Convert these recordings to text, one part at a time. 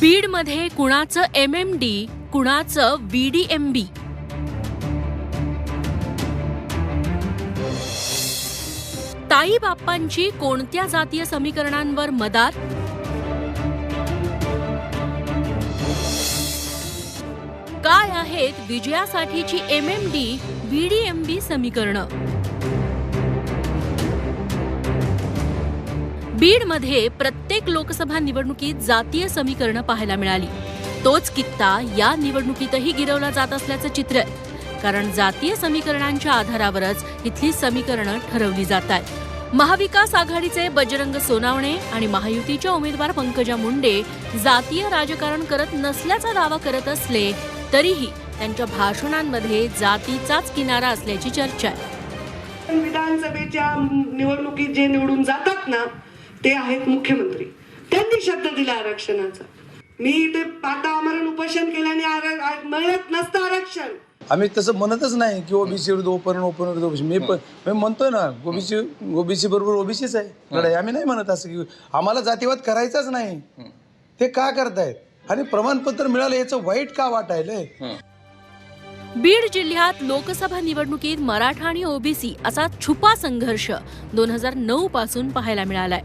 बीडमध्ये कुणाचं M M D कुणाचं व्ही डी एम बी ताई बाप्पांची कोणत्या जातीय समीकरणांवर मदार? काय आहेत विजयासाठीची M M D V D M B समीकरणं? बीडमध्ये प्रत्येक लोकसभा निवडणुकीत जातीय समीकरणं पाहायला मिळाली. तोच कित्ता या निवडणुकीतही गिरवला जात असल्याचं चित्र आहे. कारण जातीय समीकरणांच्या आधारावरच इथली समीकरणं ठरवली जात आहेत. महाविकास आघाडीचे बजरंग सोनावणे आणि महायुतीच्या उमेदवार पंकजा मुंडे जातीय राजकारण करत नसल्याचा दावा करत असले तरीही त्यांच्या भाषणांमध्ये जातीचाच किनारा असल्याची चर्चा आहे. विधानसभेच्या निवडणुकीत जे निवडून जातात ना ते आहेत मुख्यमंत्री. त्यांनी शब्द दिला आरक्षणाचा. मी इथे पाता आमरण उपोषण केल्याने मिळत नसतं आरक्षण. आम्ही तसं म्हणतच नाही की ओबीसी विरुद्ध ओपन ओपन विरुद्ध ओबीसी. मी पण मी म्हणतोय ना ओबीसी ओबीसी बरोबर ओबीसीच आहे. लढाई. आम्ही नाही म्हणत असं की आम्हाला जातीवाद करायचाच नाही. ते का करतायत? आणि प्रमाणपत्र मिळालं याचं वाईट का वाटायलंय बीड जिल्ह्यात लोकसभा निवडणुकीत मराठा आणि ओबीसी असा छुपा संघर्ष दोन हजार नऊ पासून पाहायला मिळालाय.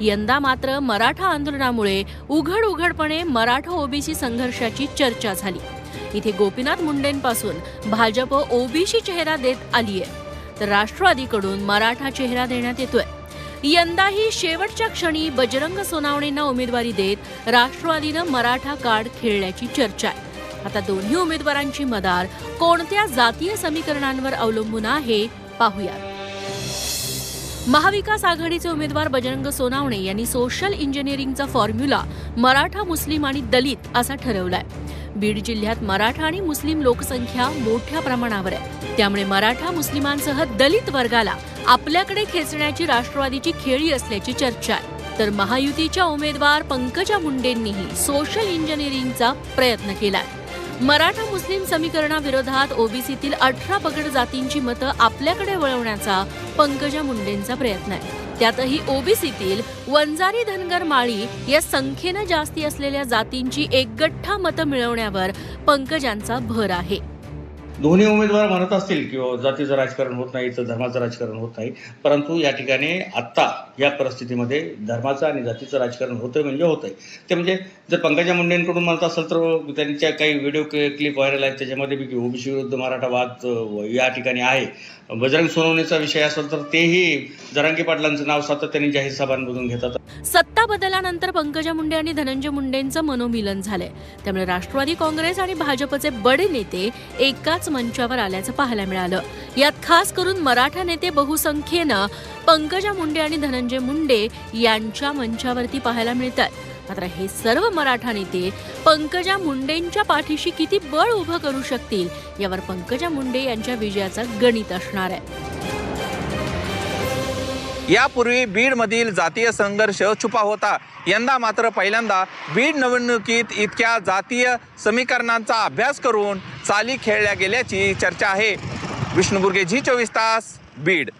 यंदा मात्र मराठा आंदोलनामुळे उघड उघडपणे मराठा ओबीसी संघर्षाची चर्चा झाली. इथे गोपीनाथ मुंडेंपासून भाजप ओबीसी चेहरा देत आलीय. तर राष्ट्रवादीकडून मराठा चेहरा देण्यात येतोय. यंदाही शेवटच्या क्षणी बजरंग सोनावणेंना उमेदवारी देत राष्ट्रवादीनं मराठा कार्ड खेळण्याची चर्चा आहे. आता दोन्ही उमेदवारांची मदार कोणत्या जातीय समीकरणांवर अवलंबून आहे पाहूयात. महाविकास आघाडीचे उमेदवार बजरंग सोनावणे यांनी सोशल इंजिनिअरिंगचा फॉर्म्युला मराठा मुस्लिम आणि दलित असा ठरवलाय. बीड जिल्ह्यात मराठा आणि मुस्लिम लोकसंख्या मोठ्या प्रमाणावर आहे. त्यामुळे मराठा मुस्लिमांसह दलित वर्गाला आपल्याकडे खेचण्याची राष्ट्रवादीची खेळी असल्याची चर्चा आहे. तर महायुतीच्या उमेदवार पंकजा मुंडेंनीही सोशल इंजिनिअरिंगचा प्रयत्न केलाय. मराठा मुस्लिम समीकरणाविरोधात ओबीसीतील अठरा पगड जातींची मतं आपल्याकडे वळवण्याचा पंकजा मुंडेंचा प्रयत्न आहे. त्यातही ओबीसीतील वंजारी धनगर माळी या संख्येनं जास्ती असलेल्या जातींची एकगठ्ठा मतं मिळवण्यावर पंकजांचा भर आहे. दोन्ही उमेदवार म्हणत असतील की जातीचं राजकारण होत नाही तर धर्माचं राजकारण होत नाही. परंतु या ठिकाणी आत्ता या परिस्थितीमध्ये धर्माचं आणि जातीचं राजकारण होतंय म्हणजे होतंय. ते म्हणजे जर पंकजा मुंडेंकडून म्हणत असेल तर त्यांच्या काही व्हिडिओ क्लिप व्हायरल आहेत. त्याच्यामध्ये बी ओबीसी विरुद्ध मराठा वाद या ठिकाणी आहे. बजरंग सोनवणेचा विषय असेल तर तेही जरांगी पाटलांचं नाव सातत्याने जाहीर सभांमधून घेतात. सत्ता बदलानंतर पंकजा मुंडे आणि धनंजय मुंडेंचं मनोमिलन झालंय. त्यामुळे राष्ट्रवादी काँग्रेस आणि भाजपचे बडे नेते एकाच मंचावर आल्याचं पाहायला मिळालं. यात खास करून मराठा नेते बहुसंख्येनं पंकजा मुंडे आणि धनंजय मुंडे यांच्या मंचावरती पाहायला मिळतात मात्र हे सर्व मराठा नेते पंकजा मुंडेंच्या पाठीशी किती बळ उभं करू शकतील यावर पंकजा मुंडे यांच्या विजयाचं गणित असणार आहे. यापूर्वी बीडमधील जातीय संघर्ष छुपा होता. यंदा मात्र पहिल्यांदा बीड निवडणुकीत इतक्या जातीय समीकरणांचा अभ्यास करून चाली खेळल्या गेल्याची चर्चा आहे. विष्णुबुर्गे झी चोवीस तास बीड.